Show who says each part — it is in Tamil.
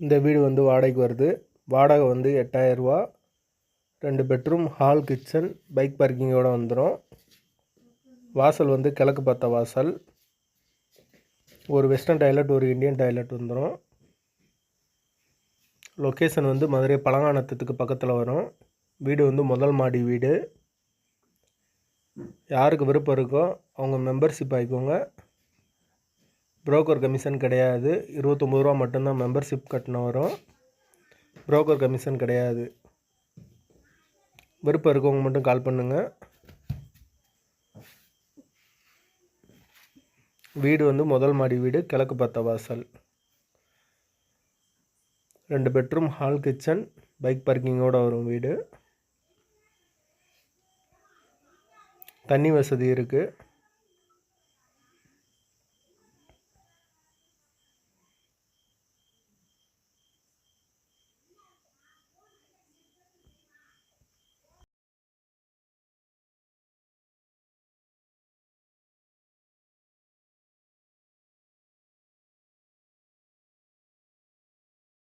Speaker 1: இந்த வீடு வந்து வாடகைக்கு வருது. வாடகை வந்து எட்டாயிரரூவா ரெண்டு பெட்ரூம் ஹால் கிச்சன் பைக் பார்க்கிங்கோடு வந்துடும் வாசல் வந்து கிழக்கு பார்த்த வாசல். ஒரு வெஸ்டர்ன் டாய்லெட் ஒரு இந்தியன் டாய்லெட் வந்துடும் லொக்கேஷன் வந்து மதுரை பழங்கானத்துக்கு பக்கத்தில் வரும். வீடு வந்து முதல் மாடி வீடு. யாருக்கு விருப்பம் இருக்கோ அவங்க மெம்பர்ஷிப் ஆகிக்கோங்க ப்ரோக்கர் கமிஷன் கிடையாது. இருபத்தொம்பது ரூபா மட்டும்தான் மெம்பர்ஷிப் கட்டணம் வரும். ப்ரோக்கர் கமிஷன் கிடையாது. விருப்பம் இருக்கவங்க மட்டும் கால் பண்ணுங்கள் வீடு வந்து முதல் மாடி வீடு கிழக்கு பத்த வாசல். ரெண்டு பெட்ரூம் ஹால் கிச்சன் பைக் பார்க்கிங்கோடு வரும் வீடு. தண்ணி வசதி இருக்குது